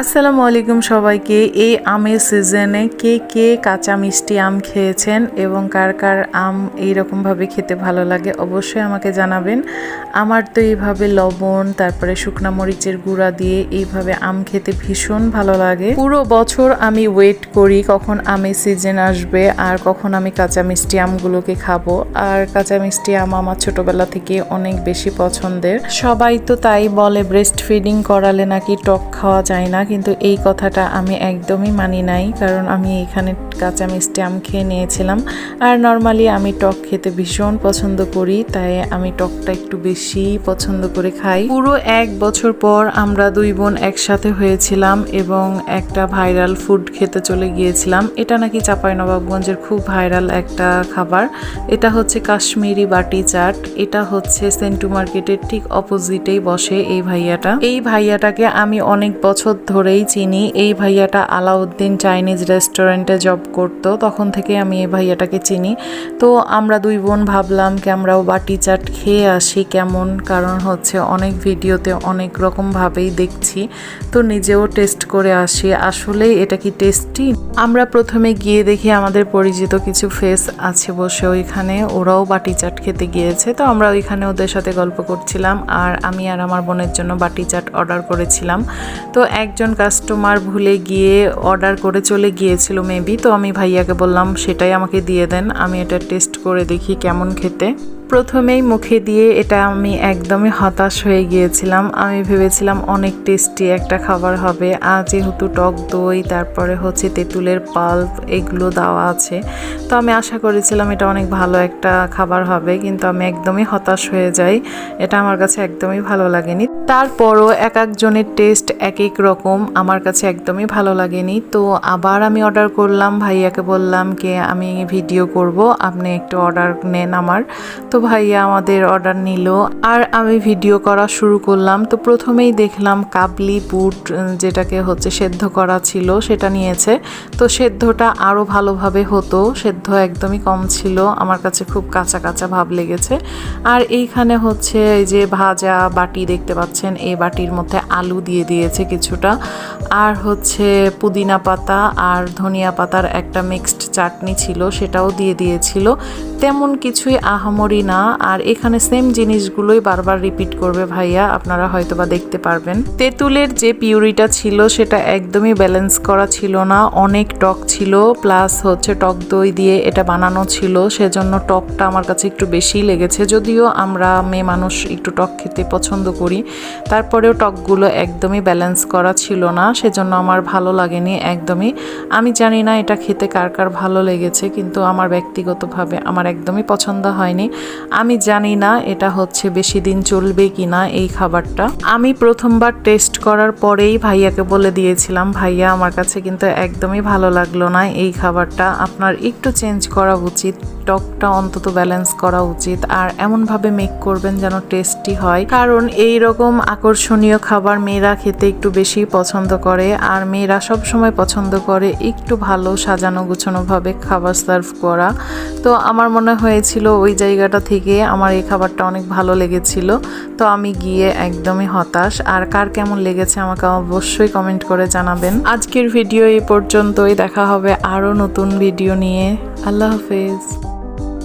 আসসালামু আলাইকুম সবাইকে। এই আমের সিজনে কে কে কাঁচা মিষ্টি আম খেয়েছেন এবং কার কার আম এইরকমভাবে খেতে ভালো লাগে অবশ্যই আমাকে জানাবেন। আমার তো এইভাবে লবণ, তারপরে শুকনা মরিচের গুঁড়া দিয়ে এইভাবে আম খেতে ভীষণ ভালো লাগে। পুরো বছর আমি ওয়েট করি কখন আমের সিজন আসবে আর কখন আমি কাঁচা মিষ্টি আমগুলোকে খাব। আর কাঁচা মিষ্টি আম আমার ছোটবেলা থেকে অনেক বেশি পছন্দের। সবাই তো তাই বলে ব্রেস্ট ফিডিং করালে নাকি টক খাওয়া যায় না। কিন্তু এই কথাটা আমি একদমই মানি নাই, কারণ আমি এখানে কাঁচা মিষ্টি আম খেয়ে নিয়েছিলাম। আর নর্মালি আমি টক খেতে ভীষণ পছন্দ করি, তাই আমি টকটা একটু বেশি পছন্দ করে খাই। পুরো এক বছর পর আমরা দুই বোন একসাথে হয়েছিলাম এবং একটা ভাইরাল ফুড খেতে চলে গিয়েছিলাম। এটা নাকি চাঁপাইনবাবগঞ্জের খুব ভাইরাল একটা খাবার। এটা হচ্ছে কাশ্মীরি বাটি চাট। এটা হচ্ছে সেন্টু মার্কেটের ঠিক অপোজিটেই বসে এই ভাইয়াটা। এই ভাইয়াটাকে আমি অনেক বছর ধরেই চিনি। এই ভাইয়াটা আলাউদ্দিন চাইনিজ রেস্টুরেন্টে জব করতো, তখন থেকে আমি এই ভাইয়াটাকে চিনি। তো আমরা দুই বোন ভাবলাম কি আমরাও বাটি চাট খেয়ে আসি কেমন, কারণ হচ্ছে অনেক ভিডিওতে অনেক রকমভাবেই দেখছি। তো নিজেও টেস্ট করে আসি, আসলে এটা কি টেস্টি? আমরা প্রথমে গিয়ে দেখি আমাদের পরিচিত কিছু ফেস আছে বসে ওইখানে, ওরাও বাটি চাট খেতে গিয়েছে। তো আমরা ওইখানে ওদের সাথে গল্প করছিলাম, আর আমি আর আমার বোনের জন্য বাটি চাট অর্ডার করেছিলাম। তো একজন কাস্টমার ভুলে গিয়ে অর্ডার করে চলে গিয়েছিল মেবি তো আমি ভাইয়াকে বললাম, সেটাই আমাকে দিয়ে দেন, আমি এটা টেস্ট করে দেখি কেমন খেতে। প্রথমেই মুখে দিয়ে এটা আমি একদমই হতাশ হয়ে গিয়েছিলাম। আমি ভেবেছিলাম অনেক টেস্টি একটা খাবার হবে। আর যেহেতু টক দই, তারপরে হচ্ছে তেঁতুলের পাল্প, এগুলো দেওয়া আছে। তো আমি আশা করেছিলাম এটা অনেক ভালো একটা খাবার হবে, কিন্তু আমি একদমই হতাশ হয়ে যাই। এটা আমার কাছে একদমই ভালো লাগেনি। তারপরও এক একজনের টেস্ট এক এক রকম, আমার কাছে একদমই ভালো লাগেনি। তো আবার আমি অর্ডার করলাম, ভাইয়াকে বললাম, কি, আমি ভিডিও করব, আপনি একটু অর্ডার নেন আমার। তো ভাইয়া আমাদের অর্ডার নিল। আর আমি ভিডিও করা শুরু করলাম। তো প্রথমেই দেখলাম কাবলি বুট যেটাকে হচ্ছে সেদ্ধ করা ছিল, সেটা নিয়েছে। তো সেদ্ধটা আরও ভালোভাবে হতো। সেদ্ধ একদমই কম ছিল। আমার কাছে খুব কাঁচা কাঁচা ভাব লেগেছে। আর এইখানে হচ্ছে এই যে ভাজা বাটি দেখতে পাচ্ছেন, এই বাটির মধ্যে আলু দিয়ে দিয়েছে কিছুটা। আর হচ্ছে পুদিনা পাতা আর ধনিয়া পাতার একটা মিক্সড চাটনি ছিল, সেটাও দিয়ে দিয়েছিল। তেমন কিছুই আহামরি না। আর এখানে সেম জিনিসগুলোই বারবার রিপিট করবে ভাইয়া, আপনারা হয়তো বা দেখতে পারবেন। তেঁতুলের যে পিউরিটা ছিল, সেটা একদমই ব্যালেন্স করা ছিল না, অনেক টক ছিল প্লাস হচ্ছে টক দই দিয়ে এটা বানানো ছিল, সেজন্য টকটা আমার কাছে একটু বেশি লেগেছে। যদিও আমরা মেয়ে মানুষ একটু টক খেতে পছন্দ করি, তারপরেও টকগুলো একদমই ব্যালেন্স করা ছিল না, সেজন্য আমার ভালো লাগেনি একদমই। আমি জানি না এটা খেতে কার কার ভালো লেগেছে, কিন্তু আমার ব্যক্তিগতভাবে আমার একদমই পছন্দ হয়নি। আমি জানি না এটা হচ্ছে বেশি দিন চলবে কি না এই খাবারটা। আমি প্রথমবার টেস্ট করার পরেই ভাইয়াকে বলে দিয়েছিলাম, ভাইয়া, আমার কাছে কিন্তু একদমই ভালো লাগল না এই খাবারটা। আপনার একটু চেঞ্জ করা উচিত, টকটা অন্তত ব্যালেন্স করা উচিত, আর এমনভাবে মেক করবেন যেন টেস্টি হয়। কারণ এই রকম আকর্ষণীয় খাবার মেয়েরা খেতে একটু বেশি পছন্দ করে, আর মেয়েরা সব সময় পছন্দ করে একটু ভালো সাজানো গুছানোভাবে খাবার সার্ভ করা। তো আমার মনে হয়েছিল ওই জায়গাটা থেকে আমার এই খাবারটা অনেক ভালো লেগেছিল। তো আমি গিয়ে একদমই হতাশ। আর কার কেমন লেগেছে আমাকে অবশ্যই কমেন্ট করে জানাবেন। আজকের ভিডিও এই পর্যন্তই। দেখা হবে আরও নতুন ভিডিও নিয়ে। আল্লাহ হাফেজ।